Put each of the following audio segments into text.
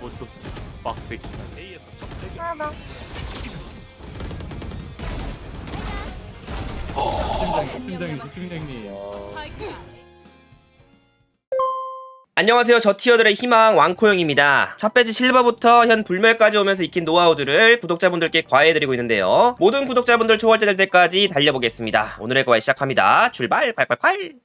뭐또 빡세. 하나 팀장님, 팀장님. 안녕하세요. 저 티어들의 희망 왕코영입니다. 첫 배지 실버부터 현 불멸까지 오면서 익힌 노하우들을 구독자분들께 과외해드리고 있는데요. 모든 구독자분들 초월자 될 때까지 달려보겠습니다. 오늘의 과외 시작합니다. 출발 콸콸콸!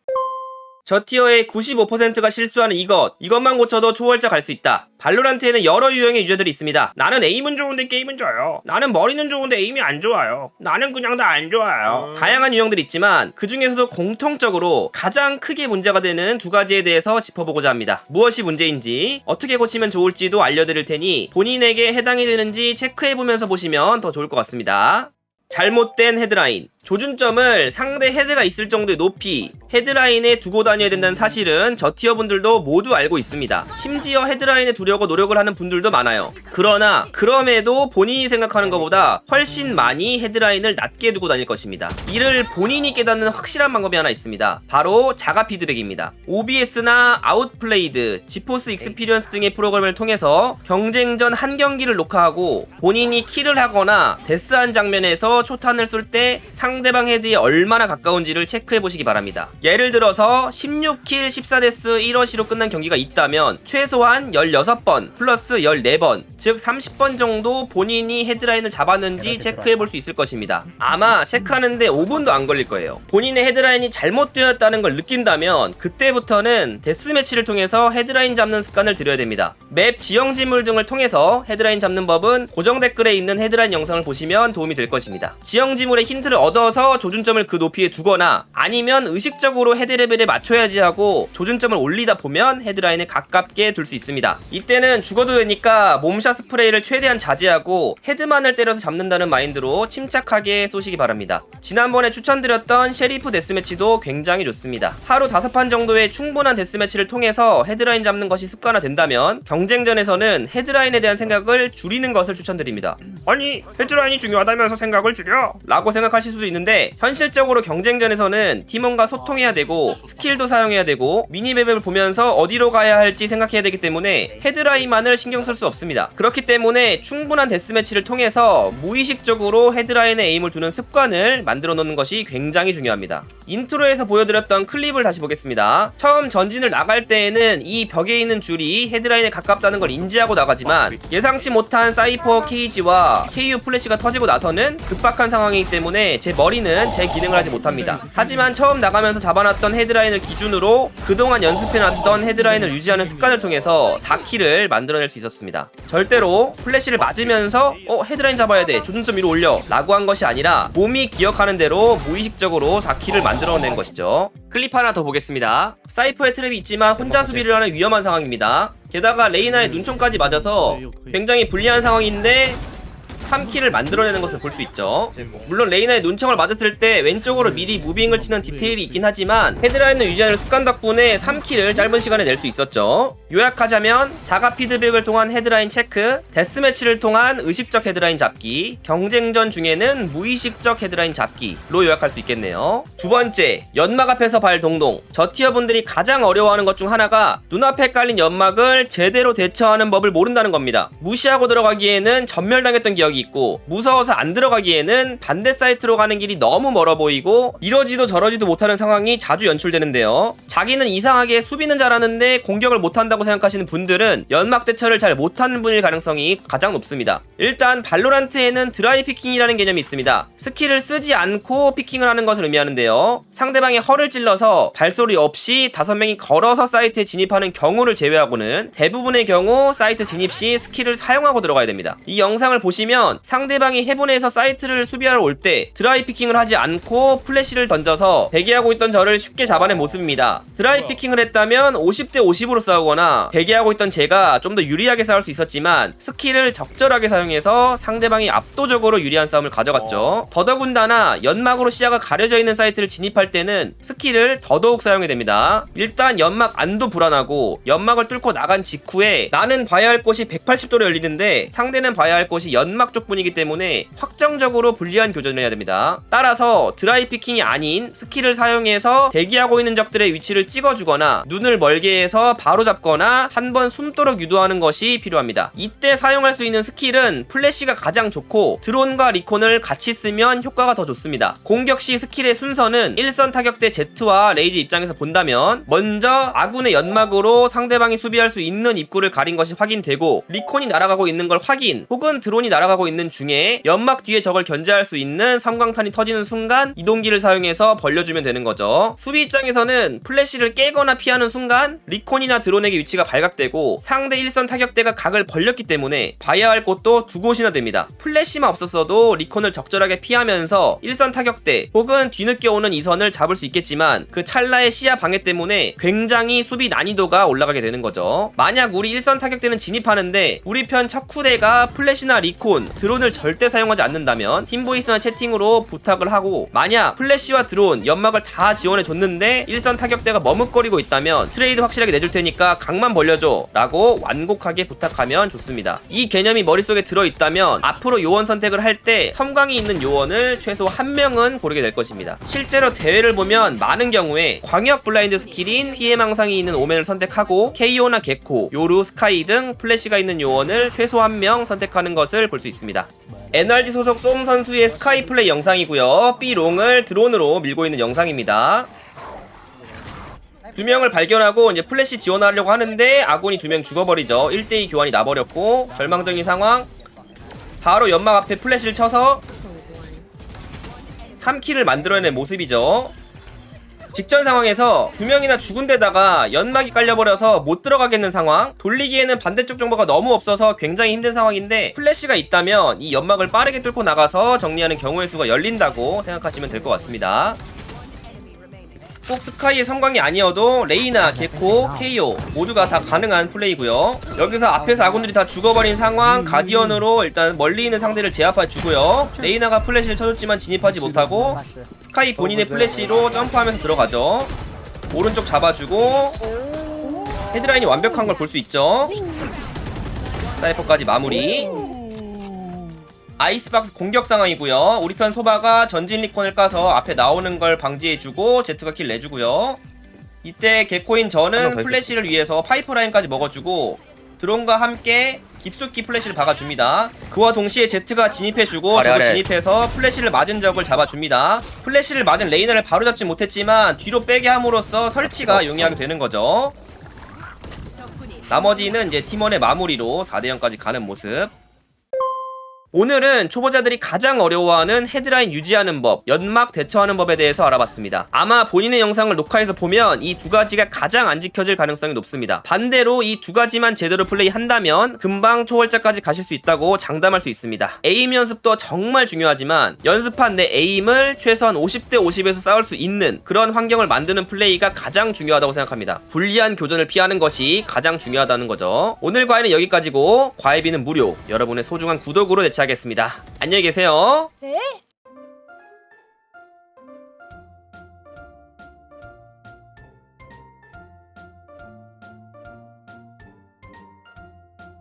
저 티어의 95%가 실수하는 이것 이것만 고쳐도 초월자 갈 수 있다. 발로란트에는 여러 유형의 유저들이 있습니다. 나는 에임은 좋은데 게임은 져요. 나는 머리는 좋은데 에임이 안 좋아요. 나는 그냥 다 안 좋아요. 다양한 유형들이 있지만 그 중에서도 공통적으로 가장 크게 문제가 되는 두 가지에 대해서 짚어보고자 합니다. 무엇이 문제인지 어떻게 고치면 좋을지도 알려드릴 테니 본인에게 해당이 되는지 체크해보면서 보시면 더 좋을 것 같습니다. 잘못된 헤드라인 조준점을 상대 헤드가 있을 정도의 높이 헤드라인에 두고 다녀야 된다는 사실은 저 티어 분들도 모두 알고 있습니다. 심지어 헤드라인에 두려고 노력을 하는 분들도 많아요. 그러나 그럼에도 본인이 생각하는 것보다 훨씬 많이 헤드라인을 낮게 두고 다닐 것입니다. 이를 본인이 깨닫는 확실한 방법이 하나 있습니다. 바로 자가 피드백입니다. OBS나 아웃플레이드, 지포스 익스피리언스 등의 프로그램을 통해서 경쟁전 한 경기를 녹화하고 본인이 킬을 하거나 데스한 장면에서 초탄을 쏠때 상 대방 헤드에 얼마나 가까운지를 체크해 보시기 바랍니다. 예를 들어서 16킬 14데스 1어시로 끝난 경기가 있다면 최소한 16번 플러스 14번 즉 30번 정도 본인이 헤드라인을 잡았는지 체크해 볼 수 있을 것입니다. 아마 체크하는데 5분도 안 걸릴 거예요. 본인의 헤드라인이 잘못되었다는 걸 느낀다면 그때부터는 데스매치를 통해서 헤드라인 잡는 습관을 들여야 됩니다. 맵 지형 지물 등을 통해서 헤드라인 잡는 법은 고정 댓글에 있는 헤드라인 영상을 보시면 도움이 될 것입니다. 지형 지물의 힌트를 얻어서 조준점을 그 높이에 두거나 아니면 의식적으로 헤드 레벨에 맞춰야지 하고 조준점을 올리다 보면 헤드라인에 가깝게 둘 수 있습니다. 이때는 죽어도 되니까 몸샷 스프레이를 최대한 자제하고 헤드만을 때려서 잡는다는 마인드로 침착하게 쏘시기 바랍니다. 지난번에 추천드렸던 셰리프 데스매치도 굉장히 좋습니다. 하루 5판 정도의 충분한 데스매치를 통해서 헤드라인 잡는 것이 습관화된다면 경 쟁전에서는 헤드라인에 대한 생각을 줄이는 것을 추천드립니다. 아니 헤드라인이 중요하다면서 생각을 줄여? 라고 생각하실 수도 있는데 현실적으로 경쟁전에서는 팀원과 소통해야 되고 스킬도 사용해야 되고 미니맵을 보면서 어디로 가야 할지 생각해야 되기 때문에 헤드라인만을 신경 쓸 수 없습니다. 그렇기 때문에 충분한 데스매치를 통해서 무의식적으로 헤드라인에 에임을 두는 습관을 만들어 놓는 것이 굉장히 중요합니다. 인트로에서 보여드렸던 클립을 다시 보겠습니다. 처음 전진을 나갈 때에는 이 벽에 있는 줄이 헤드라인에 가깝 다는 걸 인지하고 나가지만 예상치 못한 사이퍼 케이지와 KU 플래시가 터지고 나서는 급박한 상황이기 때문에 제 머리는 제 기능을 하지 못합니다. 하지만 처음 나가면서 잡아놨던 헤드라인을 기준으로 그동안 연습해놨던 헤드라인을 유지하는 습관을 통해서 4킬을 만들어낼 수 있었습니다. 절대로 플래시를 맞으면서 어 헤드라인 잡아야 돼 조준점 위로 올려 라고 한 것이 아니라 몸이 기억하는 대로 무의식적으로 4킬을 만들어낸 것이죠. 클립 하나 더 보겠습니다. 사이퍼의 트랩이 있지만 혼자 수비를 하는 위험한 상황입니다. 게다가 레이나의 눈총까지 맞아서 굉장히 불리한 상황인데 3킬을 만들어내는 것을 볼 수 있죠. 물론 레이나의 눈청을 맞았을 때 왼쪽으로 미리 무빙을 치는 디테일이 있긴 하지만 헤드라인을 유지하는 습관 덕분에 3킬을 짧은 시간에 낼 수 있었죠. 요약하자면 자가 피드백을 통한 헤드라인 체크, 데스매치를 통한 의식적 헤드라인 잡기, 경쟁전 중에는 무의식적 헤드라인 잡기로 요약할 수 있겠네요. 두 번째, 연막 앞에서 발 동동. 저 티어분들이 가장 어려워하는 것 중 하나가 눈앞에 깔린 연막을 제대로 대처하는 법을 모른다는 겁니다. 무시하고 들어가기에는 전멸당했던 기억 이 있고 무서워서 안 들어가기에는 반대 사이트로 가는 길이 너무 멀어 보이고 이러지도 저러지도 못하는 상황이 자주 연출되는데요. 자기는 이상하게 수비는 잘하는데 공격을 못한다고 생각하시는 분들은 연막 대처를 잘 못하는 분일 가능성이 가장 높습니다. 일단 발로란트에는 드라이 피킹이라는 개념이 있습니다. 스킬을 쓰지 않고 피킹을 하는 것을 의미하는데요. 상대방의 허를 찔러서 발소리 없이 다섯 명이 걸어서 사이트에 진입하는 경우를 제외하고는 대부분의 경우 사이트 진입 시 스킬을 사용하고 들어가야 됩니다. 이 영상을 보시면 상대방이 해본에서 사이트를 수비하러 올 때 드라이 피킹을 하지 않고 플래시를 던져서 대기하고 있던 저를 쉽게 잡아낸 모습입니다. 드라이 피킹을 했다면 50대 50으로 싸우거나 대기하고 있던 제가 좀 더 유리하게 싸울 수 있었지만 스킬을 적절하게 사용해서 상대방이 압도적으로 유리한 싸움을 가져갔죠. 더더군다나 연막으로 시야가 가려져 있는 사이트를 진입할 때는 스킬을 더더욱 사용해야 됩니다. 일단 연막 안도 불안하고 연막을 뚫고 나간 직후에 나는 봐야 할 곳이 180도로 열리는데 상대는 봐야 할 곳이 연막 연막 쪽 분이기 때문에 확정적으로 불리한 교전을 해야 됩니다. 따라서 드라이 피킹이 아닌 스킬을 사용해서 대기하고 있는 적들의 위치를 찍어주거나 눈을 멀게 해서 바로 잡거나 한 번 숨도록 유도하는 것이 필요합니다. 이때 사용할 수 있는 스킬은 플래시가 가장 좋고 드론과 리콘을 같이 쓰면 효과가 더 좋습니다. 공격 시 스킬의 순서는 1선 타격대 Z와 레이즈 입장에서 본다면 먼저 아군의 연막으로 상대방이 수비할 수 있는 입구를 가린 것이 확인되고 리콘이 날아가고 있는 걸 확인 혹은 드론이 날아가고 있는 중에 연막 뒤에 적을 견제할 수 있는 섬광탄이 터지는 순간 이동기를 사용해서 벌려주면 되는 거죠. 수비 입장에서는 플래시를 깨거나 피하는 순간 리콘이나 드론에게 위치가 발각되고 상대 1선 타격대가 각을 벌렸기 때문에 봐야 할 곳도 두 곳이나 됩니다. 플래시만 없었어도 리콘을 적절하게 피하면서 1선 타격대 혹은 뒤늦게 오는 2선을 잡을 수 있겠지만 그 찰나의 시야 방해 때문에 굉장히 수비 난이도가 올라가게 되는 거죠. 만약 우리 1선 타격대는 진입하는데 우리 편 척후대가 플래시나 리콘, 드론을 절대 사용하지 않는다면 팀보이스나 채팅으로 부탁을 하고 만약 플래시와 드론, 연막을 다 지원해 줬는데 1선 타격대가 머뭇거리고 있다면 트레이드 확실하게 내줄 테니까 각만 벌려줘 라고 완곡하게 부탁하면 좋습니다. 이 개념이 머릿속에 들어있다면 앞으로 요원 선택을 할 때 섬광이 있는 요원을 최소 한 명은 고르게 될 것입니다. 실제로 대회를 보면 많은 경우에 광역 블라인드 스킬인 피해 망상이 있는 오멘을 선택하고 KO나 개코, 요루, 스카이 등 플래시가 있는 요원을 최소 한 명 선택하는 것을 볼 수 있습니다. NRG 소속 쏨 선수의 스카이 플레이 영상이고요. B롱을 드론으로 밀고 있는 영상입니다. 두 명을 발견하고 이제 플래시 지원하려고 하는데 아군이 두 명 죽어버리죠. 1대2 교환이 나버렸고 절망적인 상황. 바로 연막 앞에 플래시를 쳐서 3킬을 만들어낸 모습이죠. 직전 상황에서 두 명이나 죽은 데다가 연막이 깔려버려서 못 들어가겠는 상황. 돌리기에는 반대쪽 정보가 너무 없어서 굉장히 힘든 상황인데 플래시가 있다면 이 연막을 빠르게 뚫고 나가서 정리하는 경우의 수가 열린다고 생각하시면 될 것 같습니다 꼭 스카이의 성광이 아니어도 레이나, 게코, KO 모두가 다 가능한 플레이고요. 여기서 앞에서 아군들이 다 죽어버린 상황 가디언으로 일단 멀리 있는 상대를 제압해 주고요. 레이나가 플래시를 쳐줬지만 진입하지 못하고 스카이 본인의 플래시로 점프하면서 들어가죠. 오른쪽 잡아주고 헤드라인이 완벽한 걸 볼 수 있죠. 사이퍼까지 마무리 아이스박스 공격 상황이고요. 우리 편 소바가 전진 리콘을 까서 앞에 나오는 걸 방지해주고 제트가 킬 내주고요. 이때 개코인 저는 플래시를 위해서 파이프라인까지 먹어주고 드론과 함께 깊숙이 플래시를 박아줍니다. 그와 동시에 제트가 진입해주고 아래, 아래. 진입해서 플래시를 맞은 적을 잡아줍니다. 플래시를 맞은 레이너를 바로 잡지 못했지만 뒤로 빼게 함으로써 설치가 용이하게 되는 거죠. 나머지는 이제 팀원의 마무리로 4대0까지 가는 모습. 오늘은 초보자들이 가장 어려워하는 헤드라인 유지하는 법, 연막 대처하는 법에 대해서 알아봤습니다. 아마 본인의 영상을 녹화해서 보면 이 두 가지가 가장 안 지켜질 가능성이 높습니다. 반대로 이 두 가지만 제대로 플레이한다면 금방 초월자까지 가실 수 있다고 장담할 수 있습니다. 에임 연습도 정말 중요하지만 연습한 내 에임을 최소한 50대 50에서 싸울 수 있는 그런 환경을 만드는 플레이가 가장 중요하다고 생각합니다. 불리한 교전을 피하는 것이 가장 중요하다는 거죠. 오늘 과외는 여기까지고 과외비는 무료. 여러분의 소중한 구독으로 대체 하겠습니다. 안녕히 계세요. 네.